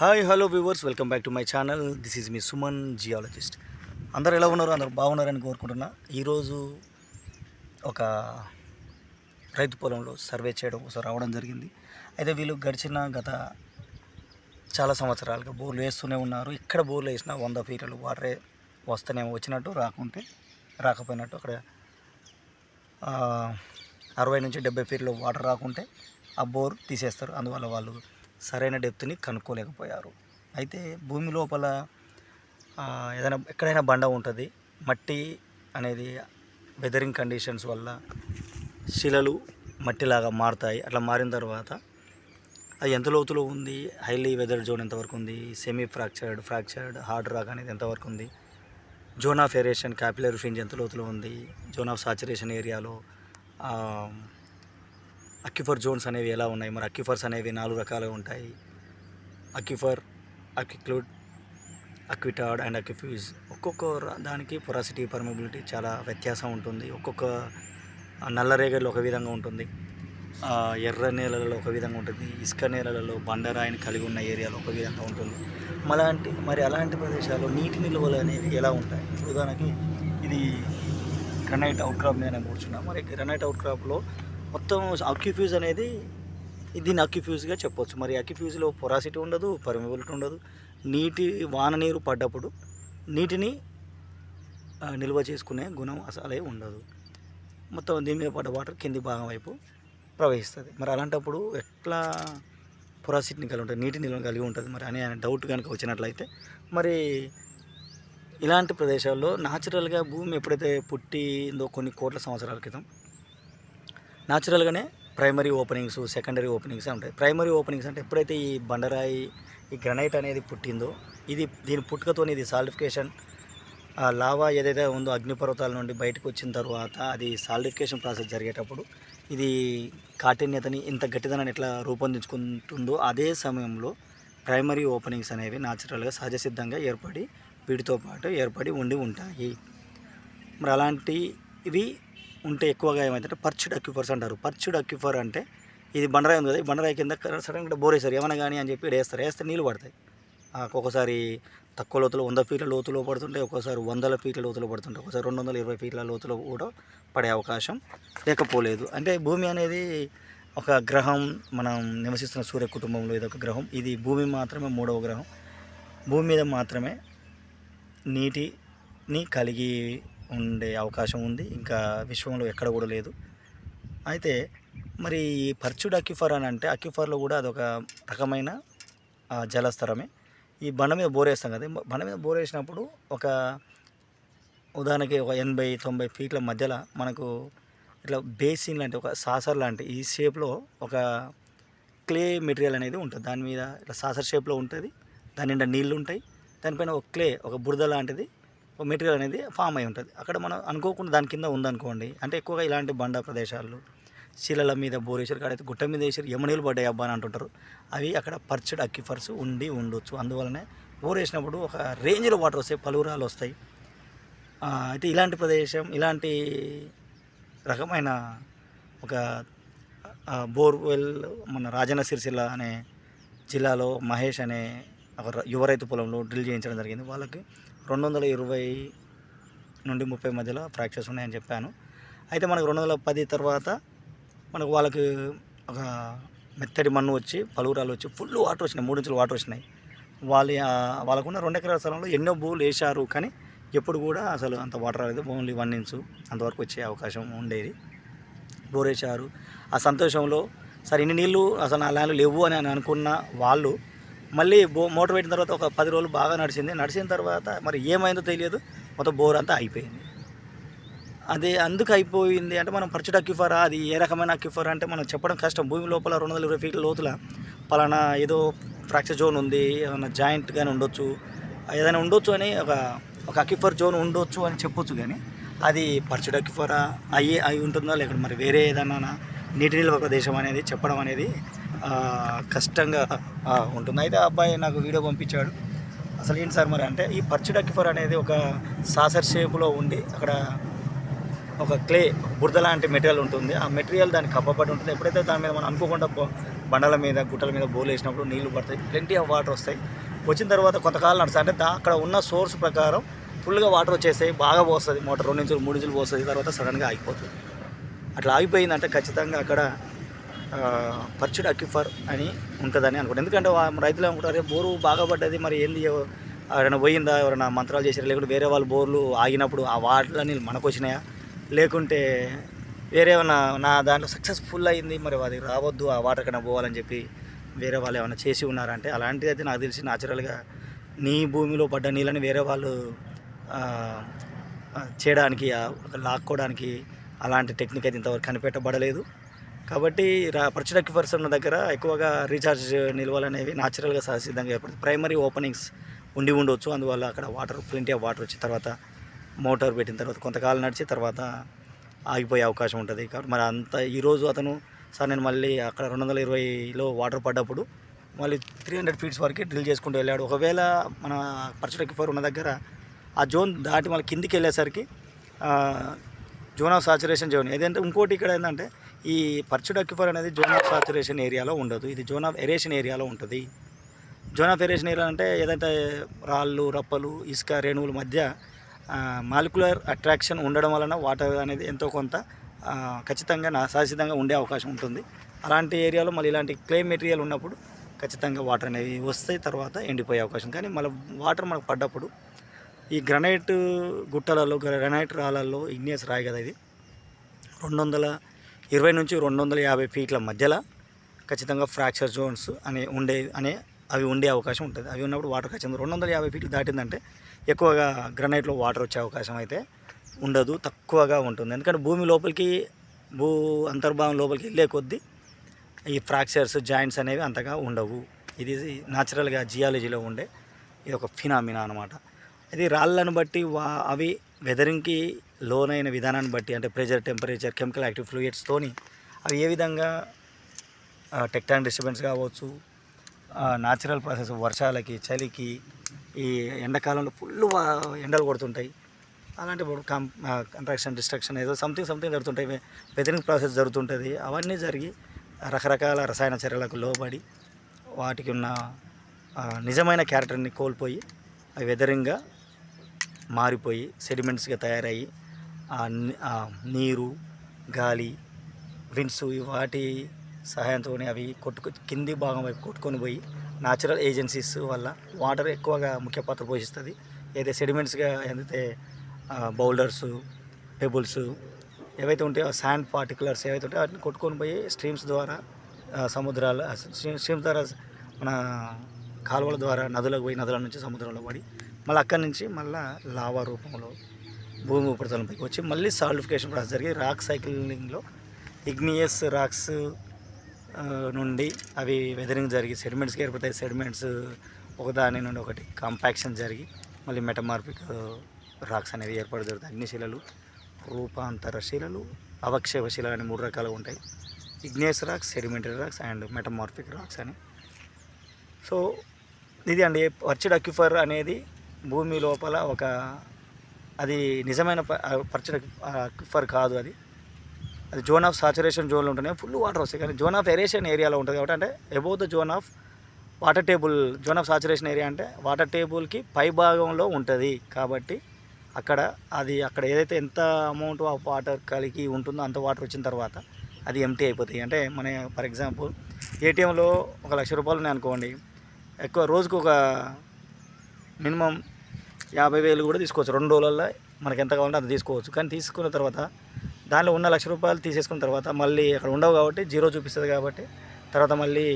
Hi hello viewers welcome back to my channel. This is me Suman geologist. అందరు ఎలా ఉన్నారు? అందరు బాగున్నారని కోరుకుంటున్నా. ఈరోజు ఒక రైతు పొలంలో సర్వే చేయడం కోసం రావడం జరిగింది. అయితే వీళ్ళు గడిచిన గత చాలా సంవత్సరాలుగా బోర్లు వేస్తూనే ఉన్నారు. ఇక్కడ బోర్లు వేసినా వంద ఫీట్లు వాటరే వస్తేనేమో వచ్చినట్టు రాకుంటే రాకపోయినట్టు అక్కడ అరవై నుంచి డెబ్బై ఫీట్లో వాటర్ రాకుంటే ఆ బోర్ తీసేస్తారు. అందువల్ల వాళ్ళు సరైన డెప్త్ని కనుక్కోలేకపోయారు. అయితే భూమి లోపల ఏదైనా ఎక్కడైనా బండ ఉంటుంది మట్టి అనేది వెదరింగ్ కండిషన్స్ వల్ల శిలలు మట్టిలాగా మారుతాయి. అట్లా మారిన తర్వాత అది ఎంత లోతులో ఉంది? హైలీ వెదర్ జోన్ ఎంతవరకు ఉంది? Semi fractured fractured hard rock అనేది ఎంతవరకు ఉంది? Zone of aeration capillary fringe ఎంత లోతులో ఉంది? జోన్ ఆఫ్ సాచురేషన్ ఏరియాలో అక్యుఫర్ జోన్స్ అనేవి ఎలా ఉన్నాయి? మరి అక్యుఫర్స్ అనేవి నాలుగు రకాలుగా ఉంటాయి. అక్యుఫర్ అక్యుక్లూడ్ అక్విటాడ్ అండ్ అక్యుఫ్యూజ్ ఒక్కొక్క దానికి పొరాసిటీ పర్మబిలిటీ చాలా వ్యత్యాసం ఉంటుంది. ఒక్కొక్క ఆ, నల్ల రేగడిలో ఒక విధంగా ఉంటుంది. ఎర్ర నేలలలో ఒక విధంగా ఉంటుంది. ఇసుక నేలలలో బండరాయిని కలిగి ఉన్న ఏరియాలో ఒక విధంగా ఉంటుంది. మలాంటి మరి అలాంటి ప్రదేశాల్లో నీటి నిల్వలు అనేవి ఎలా ఉంటాయి? ఉదాహరణకి ఇది గ్రనైట్ అవుట్ క్రాప్ మీద నేను కూర్చున్నా. మరి గ్రనైట్ అవుట్ క్రాప్లో మొత్తం అక్యుఫ్యూజ్ అనేది దీన్ని అక్యూఫ్యూజ్గా చెప్పొచ్చు. మరి అక్యూఫ్యూజ్లో పొరాసిటీ ఉండదు పర్మిబిలిటీ ఉండదు. నీటి వాన నీరు పడ్డప్పుడు నీటిని నిల్వ చేసుకునే గుణం అసలే ఉండదు. మొత్తం దీని మీద పడ్డ వాటర్ కింది భాగం వైపు ప్రవహిస్తుంది. మరి అలాంటప్పుడు ఎట్లా పొరాసిటీని కలిగి ఉంటుంది నీటి నిల్వ కలిగి ఉంటుంది. మరి అనే డౌట్ కనుక వచ్చినట్లయితే మరి ఇలాంటి ప్రదేశాల్లో న్యాచురల్గా భూమి ఎప్పుడైతే పుట్టిందో కొన్ని కోట్ల సంవత్సరాల క్రితం న్యాచురల్గానే ప్రైమరీ ఓపెనింగ్స్ సెకండరీ ఓపెనింగ్స్ ఉంటాయి. ప్రైమరీ ఓపెనింగ్స్ అంటే ఎప్పుడైతే ఈ బండరాయి ఈ గ్రనైట్ అనేది పుట్టిందో ఇది దీని పుట్టుకతో ఇది సాలిఫికేషన్ లావా ఏదైతే ఉందో అగ్నిపర్వతాల నుండి బయటకు వచ్చిన తర్వాత అది సాలిఫికేషన్ ప్రాసెస్ జరిగేటప్పుడు ఇది కాఠిన్యతని ఇంత గట్టిదనాన్ని ఎట్లా రూపొందించుకుంటుందో అదే సమయంలో ప్రైమరీ ఓపెనింగ్స్ అనేవి న్యాచురల్గా సహజ సిద్ధంగా ఏర్పడి వీటితో పాటు ఏర్పడి ఉండి ఉంటాయి. మరి అలాంటివి ఉంటే ఎక్కువగా ఏమైందంటే పర్చుడ్ అక్యుఫర్స్ అంటారు. పర్చుడ్ అక్యుఫర్ అంటే ఇది బండరాయి ఉంది కదా ఈ బండరాయి కింద సడన్గా బోర్ వేస్తారు ఏమైనా కానీ అని చెప్పి వేస్తారు వేస్తే నీళ్ళు పడతాయి. ఆ, ఒక్కొక్కసారి తక్కువ లోతులో వంద ఫీట్ల లోతులో పడుతుంటాయి ఒక్కోసారి వందల ఫీట్ల లోతులో పడుతుంటాయి ఒకసారి రెండు వందల ఇరవై ఫీట్ల లోతులో కూడా పడే అవకాశం లేకపోలేదు. అంటే భూమి అనేది ఒక గ్రహం మనం నివసిస్తున్న సూర్య కుటుంబంలో ఇది ఒక గ్రహం. ఇది భూమి మాత్రమే మూడవ గ్రహం. భూమి మీద మాత్రమే నీటిని కలిగి ఉండే అవకాశం ఉంది. ఇంకా విశ్వంలో ఎక్కడ కూడా లేదు. అయితే మరి ఈ పర్చుడ్ అక్యుఫర్ అని అంటే అక్యుఫర్లో కూడా అదొక రకమైన జలస్తరమే ఈ బండ మీద బోరేస్తాం కదా బండ మీద బోరేసినప్పుడు ఒక ఉదాహరణకి ఒక ఎనభై తొంభై ఫీట్ల మధ్యలో మనకు ఇట్లా బేసిన్ లాంటి ఒక సాసర్ లాంటి ఈ షేప్లో ఒక క్లే మెటీరియల్ అనేది ఉంటుంది. దాని మీద ఇట్లా సాసర్ షేప్లో ఉంటుంది. దాని నిండా నీళ్ళు ఉంటాయి. దానిపైన ఒక క్లే ఒక బురద లాంటిది. మెటీరియల్ అనేది ఫామ్ అయి ఉంటుంది. అక్కడ మనం అనుకోకుండా దాని కింద ఉందనుకోండి అంటే ఎక్కువగా ఇలాంటి బండ ప్రదేశాలు శిలల మీద బోరేశ్వర్ కాడైతే గుట్ట మీద వేసారు యమనీళ్ళు పడ్డాయి అబ్బా అని అంటుంటారు. అవి అక్కడ పర్చడ్ అక్కిఫర్స్ ఉండి ఉండొచ్చు. అందువలనే బోర్ వేసినప్పుడు ఒక రేంజ్లో వాటర్ వస్తాయి పలువురాలు వస్తాయి. అయితే ఇలాంటి ప్రదేశం ఇలాంటి రకమైన ఒక బోర్వెల్ మన రాజన్న సిరిసిల్ల అనే జిల్లాలో మహేష్ అనే ఒక యువ రైతు పొలంలో డ్రిల్ చేయించడం జరిగింది. వాళ్ళకి రెండు వందల ఇరవై నుండి ముప్పై మధ్యలో ఫ్రాక్చర్స్ ఉన్నాయని చెప్పాను. అయితే మనకు రెండు వందల పది తర్వాత మనకు వాళ్ళకి ఒక మెత్తడి మన్ను వచ్చి పలువురాలు వచ్చి ఫుల్ వాటర్ వచ్చినాయి మూడు ఇంచులు వాటర్ వచ్చినాయి. వాళ్ళు వాళ్ళకున్న రెండు ఎకరాల స్థలంలో ఎన్నో భూలు వేశారు కానీ ఎప్పుడు కూడా అసలు అంత వాటర్ రాలేదు. ఓన్లీ వన్ ఇంచు అంతవరకు వచ్చే అవకాశం ఉండేది. బోర్ వేశారు. ఆ సంతోషంలో సరే ఇన్ని నీళ్ళు అసలు నా ల్యాండ్లు లేవు అని అనుకున్న వాళ్ళు మళ్ళీ బో మోటార్ పెట్టిన తర్వాత ఒక పది రోజులు బాగా నడిచింది. నడిచిన తర్వాత మరి ఏమైందో తెలియదు. మొత్తం బోర్ అంతా అయిపోయింది. అది అందుకు అయిపోయింది అంటే మనం పరచుడు అక్యుఫారా అది ఏ రకమైన అక్యుఫర్ అంటే మనం చెప్పడం కష్టం. భూమి లోపల రెండు వందల ఇరవై ఫీట్ల లోతుల పలానా ఏదో ఫ్రాక్చర్ జోన్ ఉంది. ఏదైనా జాయింట్ కానీ ఉండొచ్చు. ఏదైనా ఉండొచ్చు అని ఒక ఒక అక్యుఫర్ జోన్ ఉండొచ్చు అని చెప్పొచ్చు కానీ అది పరచుడు అక్యుఫారా అయ్యి అయి ఉంటుందా? లేకపోతే మరి వేరే ఏదైనా నీటి నిల్వ ప్రదేశం అనేది చెప్పడం అనేది కష్టంగా ఉంటుంది. అయితే ఆ అబ్బాయి నాకు వీడియో పంపించాడు. అసలు ఏంటి సార్ మరి అంటే ఈ పర్చుడ్ అక్యుఫర్ అనేది ఒక సాసర్ షేపులో ఉండి అక్కడ ఒక క్లే బురద లాంటి మెటీరియల్ ఉంటుంది. ఆ మెటీరియల్ దానికి కప్పబడి ఉంటుంది. ఎప్పుడైతే దాని మీద మనం అనుకోకుండా బండల మీద గుట్టల మీద బోలు వేసినప్పుడు నీళ్ళు పడతాయి. ప్లెంటీ ఆఫ్ వాటర్ వస్తాయి. వచ్చిన తర్వాత కొంతకాలం నడుస్తాయి. అంటే దా- అక్కడ ఉన్న సోర్స్ ప్రకారం ఫుల్గా వాటర్ వచ్చేస్తాయి. బాగా పోస్తుంది. మోటార్ రెండు ఇంచులు మూడు ఇంచులు పోస్తుంది. తర్వాత సడన్గా ఆగిపోతుంది. అట్లా ఆగిపోయిందంటే ఖచ్చితంగా అక్కడ పర్చుడ్ అక్యుఫర్ అని ఉంటుందని అనుకుంటాను ఎందుకంటే రైతులు అనుకుంటారు "అరే, బోరు బాగా పడ్డది మరి ఏంది ఎవరైనా పోయిందా ఎవరైనా మంత్రాలు చేశారా లేకుంటే వేరే వాళ్ళు బోర్లు ఆగినప్పుడు ఆ వాటర్ నీళ్ళు మనకు వచ్చినాయా లేకుంటే వేరే ఏమైనా నా దాంట్లో సక్సెస్ఫుల్ అయింది మరి అది రావద్దు ఆ వాటర్ కన్నా పోవాలని చెప్పి వేరే వాళ్ళు ఏమైనా చేసి ఉన్నారంటే అలాంటిది అయితే నాకు తెలిసి న్యాచురల్గా నీ భూమిలో పడ్డ నీళ్ళని వేరే వాళ్ళు చేయడానికి లాక్కోవడానికి అలాంటి టెక్నిక్ అయితే ఇంతవరకు కనిపెట్టబడలేదు. కాబట్టి రా పర్చుడక్కి ఉన్న దగ్గర ఎక్కువగా రీఛార్జ్ నిల్వలు అనేవి న్యాచురల్గా సహసిద్ధంగా ఏర్పడుతుంది. ప్రైమరీ ఓపెనింగ్స్ ఉండి ఉండొచ్చు. అందువల్ల అక్కడ వాటర్ ప్lenty ఆఫ్ వాటర్ వచ్చిన తర్వాత మోటార్ పెట్టిన తర్వాత కొంతకాలం నడిచి తర్వాత ఆగిపోయే అవకాశం ఉంటుంది. కాబట్టి మరి అంత ఈరోజు అతను సార్ నేను మళ్ళీ అక్కడ రెండు వందల ఇరవైలో వాటర్ పడ్డప్పుడు మళ్ళీ త్రీ హండ్రెడ్ ఫీట్స్ వరకు డ్రిల్ చేసుకుంటూ వెళ్ళాడు. ఒకవేళ మన పర్చుడక్కి ఫోర్ ఉన్న దగ్గర ఆ జోన్ దాటి మళ్ళీ కిందికి వెళ్ళేసరికి జోన్ ఆఫ్ సాచురేషన్ జోన్. ఏదంటే ఇంకోటి ఇక్కడ ఏంటంటే ఈ పర్చుడ్ అక్యుఫర్ అనేది జోన్ ఆఫ్ సాచురేషన్ ఏరియాలో ఉండదు. ఇది జోన్ ఆఫ్ ఎరేషన్ ఏరియాలో ఉంటుంది. జోన్ ఆఫ్ ఎరేషన్ ఏరియా అంటే ఏదంటే రాళ్ళు రప్పలు ఇసుక రేణువుల మధ్య మాలిక్యులర్ అట్రాక్షన్ ఉండడం వలన వాటర్ అనేది ఎంతో కొంత ఖచ్చితంగా నా ఉండే అవకాశం ఉంటుంది. అలాంటి ఏరియాలో మళ్ళీ ఇలాంటి క్లే మెటీరియల్ ఉన్నప్పుడు ఖచ్చితంగా వాటర్ అనేవి వస్తాయి తర్వాత ఎండిపోయే అవకాశం. కానీ మళ్ళీ వాటర్ మనకు పడ్డప్పుడు ఈ గ్రనైట్ గుట్టలలో గ్రనైట్ రాళ్ళల్లో ఇగ్నియస్ రాయి కదా ఇది రెండు వందల ఇరవై నుంచి రెండు వందల యాభై ఫీట్ల మధ్యలో ఖచ్చితంగా ఫ్రాక్చర్ జోన్స్ అనే ఉండే అనే అవి ఉండే అవకాశం ఉంటుంది. అవి ఉన్నప్పుడు వాటర్ ఖచ్చితంగా రెండు వందల యాభై ఫీట్లు దాటిందంటే ఎక్కువగా గ్రనైట్లో వాటర్ వచ్చే అవకాశం అయితే ఉండదు తక్కువగా ఉంటుంది. ఎందుకంటే భూమి లోపలికి భూ అంతర్భావం లోపలికి వెళ్ళే కొద్దీ ఈ ఫ్రాక్చర్స్ జాయింట్స్ అనేవి అంతగా ఉండవు. ఇది న్యాచురల్గా జియాలజీలో ఉండే ఇది ఒక ఫినామినా అనమాట ఇది రాళ్ళను బట్టి వా అవి వెదరింగ్కి లోనైన విధానాన్ని బట్టి అంటే ప్రెజర్ టెంపరేచర్ కెమికల్ యాక్టివ్ ఫ్లూయిడ్స్తోని అవి ఏ విధంగా టెక్టాన్ డిస్టర్బెన్స్ కావచ్చు న్యాచురల్ ప్రాసెస్ వర్షాలకి చలికి ఈ ఎండాకాలంలో ఫుల్ ఎండలు కొడుతుంటాయి. అలాంటి కం కంట్రాక్షన్ డిస్ట్రక్షన్ ఏదో సంథింగ్ సంథింగ్ జరుగుతుంటాయి. వెదరింగ్ ప్రాసెస్ జరుగుతుంటుంది. అవన్నీ జరిగి రకరకాల రసాయన చర్యలకు లోబడి వాటికి ఉన్న నిజమైన క్యారెక్టర్ని కోల్పోయి అవి వెదరింగ్గా మారిపోయి సెడిమెంట్స్గా తయారయ్యి నీరు గాలి విండ్స్ వాటి సహాయంతో అవి కొట్టుకు కింది భాగం వైపు కొట్టుకొని పోయి న్యాచురల్ ఏజెన్సీస్ వల్ల వాటర్ ఎక్కువగా ముఖ్య పాత్ర పోషిస్తుంది. ఏదైతే సెడిమెంట్స్గా ఏదైతే బౌల్డర్స్ పెబుల్స్ ఏవైతే ఉంటాయో శాండ్ పార్టికులర్స్ ఏవైతే ఉంటాయో వాటిని కొట్టుకొని పోయి స్ట్రీమ్స్ ద్వారా ఆ, సముద్రాల స్ట్రీమ్స్ ద్వారా మన కాలువల ద్వారా నదులకు పోయి నదుల నుంచి సముద్రంలో పడి మళ్ళీ అక్కడి నుంచి మళ్ళీ లావా రూపంలో భూమి ఉపరితలంపైకి వచ్చి మళ్ళీ సాలిఫికేషన్ ప్రాసెస్ జరిగి రాక్ సైక్లింగ్లో ఇగ్నియస్ రాక్స్ నుండి అవి వెదరింగ్ జరిగి సెడిమెంట్స్కి ఏర్పడతాయి. సెడిమెంట్స్ ఒకదాని నుండి ఒకటి కాంపాక్షన్ జరిగి మళ్ళీ మెటమార్పిక్ రాక్స్ అనేవి ఏర్పడి జరుగుతాయి. అగ్నిశిలలు రూపాంతర శిలలు అవక్షేప శిలలు అని మూడు రకాలుగా ఉంటాయి. Igneous rocks sedimentary rocks and metamorphic rocks అని. సో ఇది అండి. వర్చిడ్ అక్యుఫర్ అనేది భూమి లోపల ఒక అది నిజమైన పర్చుడ్ అక్యుఫర్ కాదు అది. అది జోన్ ఆఫ్ సాచురేషన్ జోన్లో ఉంటున్నాయి. ఫుల్ వాటర్ వస్తాయి. కానీ జోన్ ఆఫ్ ఎరేషన్ ఏరియాలో ఉంటుంది కాబట్టి అంటే above the zone of water table zone of saturation area అంటే వాటర్ టేబుల్కి పై భాగంలో ఉంటుంది. కాబట్టి అక్కడ అది అక్కడ ఏదైతే ఎంత అమౌంట్ ఆఫ్ వాటర్ కలిగి ఉంటుందో అంత వాటర్ వచ్చిన తర్వాత అది ఎంటీ అయిపోతాయి. అంటే మన ఫర్ ఎగ్జాంపుల్ ఏటీఎంలో ఒక లక్ష రూపాయలు ఉన్నాయి అనుకోండి ఎక్కువ రోజుకు ఒక మినిమం యాభై వేలు కూడా తీసుకోవచ్చు. రెండు రోజులలో మనకి ఎంత కావాలంటే అంత తీసుకోవచ్చు. కానీ తీసుకున్న తర్వాత దానిలో ఉన్న లక్ష రూపాయలు తీసేసుకున్న తర్వాత మళ్ళీ అక్కడ ఉండవు కాబట్టి జీరో చూపిస్తుంది కాబట్టి తర్వాత మళ్ళీ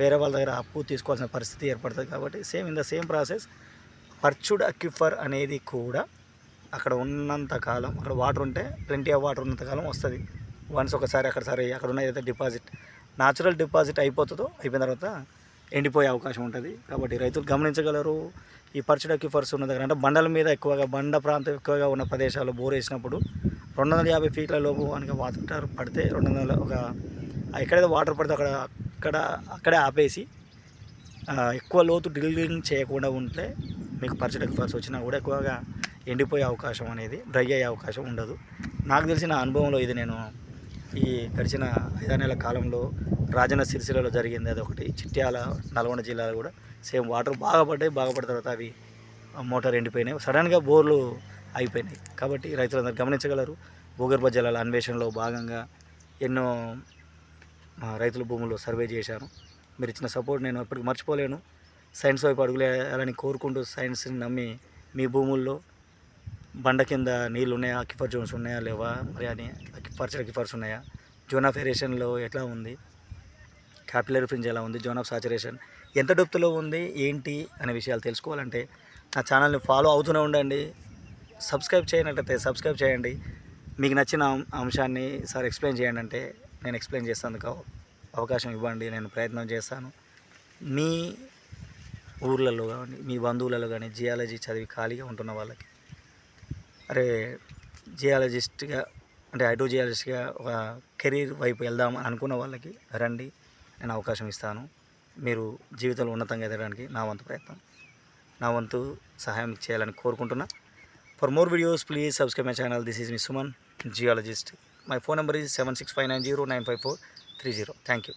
వేరే వాళ్ళ దగ్గర అప్పు తీసుకోవాల్సిన పరిస్థితి ఏర్పడుతుంది కాబట్టి same in the same process perched aquifer అనేది కూడా అక్కడ ఉన్నంత కాలం అక్కడ వాటర్ ఉంటే ప్లెంటీ ఆఫ్ వాటర్ ఉన్నంత కాలం వస్తుంది. వన్స్ ఒకసారి అక్కడ సరే అక్కడ ఉన్న ఏదైతే డిపాజిట్ న్యాచురల్ డిపాజిట్ అయిపోతుందో అయిపోయిన తర్వాత ఎండిపోయే అవకాశం ఉంటుంది. కాబట్టి రైతులు గమనించగలరు. ఈ పర్చుడ్ ఫర్స్ ఉన్న దగ్గర అంటే బండల మీద ఎక్కువగా బండ ప్రాంతం ఎక్కువగా ఉన్న ప్రదేశాల్లో బోర్ వేసినప్పుడు రెండు వందల యాభై ఫీట్ల లోపు కనుక వాటర్ పడితే రెండు వందల ఒక ఎక్కడైతే వాటర్ పడితే అక్కడ అక్కడ అక్కడే ఆపేసి ఎక్కువ లోతు డ్రిల్లింగ్ చేయకుండా ఉంటే మీకు పర్చడక్ ఫర్స్ వచ్చినా కూడా ఎక్కువగా ఎండిపోయే అవకాశం అనేది డ్రై అయ్యే అవకాశం ఉండదు. నాకు తెలిసిన అనుభవంలో ఇది నేను ఈ గడిచిన ఐదారు కాలంలో రాజన్న సిరిసిల్లలో జరిగింది. అది ఒకటి. చిట్యాల నల్గొండ జిల్లాలో కూడా సేమ్ వాటర్ బాగా పడ్డాయి బాగా పడిన తర్వాత అవి మోటార్ ఎండిపోయినాయి. సడన్గా బోర్లు అయిపోయినాయి కాబట్టి రైతులందరూ గమనించగలరు. భూగర్భ జలాల అన్వేషణలో భాగంగా ఎన్నో మా రైతుల భూముల్లో సర్వే చేశాను మీరు ఇచ్చిన సపోర్ట్ నేను ఎప్పటికీ మర్చిపోలేను. సైన్స్ వైపు అడుగులేయాలని కోరుకుంటూ సైన్స్ని నమ్మి మీ భూముల్లో బండ కింద నీళ్ళు ఉన్నాయా అక్కిఫర్ జోన్స్ ఉన్నాయా లేవా మరి అని అక్కిఫర్స్ అక్కిఫర్స్ ఉన్నాయా? జోన్ ఆఫ్ ఏరేషన్లో ఎట్లా ఉంది? క్యాపిలర్ ఫ్రింజ్ ఎలా ఉంది? జోన్ ఆఫ్ సాచురేషన్ ఎంత డెప్త్లో ఉంది? ఏంటి? అనే విషయాలు తెలుసుకోవాలంటే నా ఛానల్ని ఫాలో అవుతూనే ఉండండి. సబ్స్క్రైబ్ చేయనట్లయితే సబ్స్క్రైబ్ చేయండి. మీకు నచ్చిన అం- అంశాన్ని సార్ ఎక్స్ప్లెయిన్ చేయండి అంటే నేను ఎక్స్ప్లెయిన్ చేస్తాను అవకాశం ఇవ్వండి. నేను ప్రయత్నం చేస్తాను. మీ ఊర్లలో కానీ మీ బంధువులలో కానీ జియాలజీ చదివి ఖాళీగా ఉంటున్న వాళ్ళకి. అరే జియాలజిస్ట్గా అంటే హైడ్రోజియాలజిస్ట్గా ఒక కెరీర్ వైపు వెళ్దాం అని అనుకున్న వాళ్ళకి రండి నేను అవకాశం ఇస్తాను. మీరు జీవితంలో ఉన్నతంగా ఎదగడానికి నా వంతు ప్రయత్నం. నా వంతు సహాయం చేయాలని కోరుకుంటున్నా. For more videos please subscribe my channel this is me Suman geologist my phone number is seven six five nine zero nine five four three zero thank you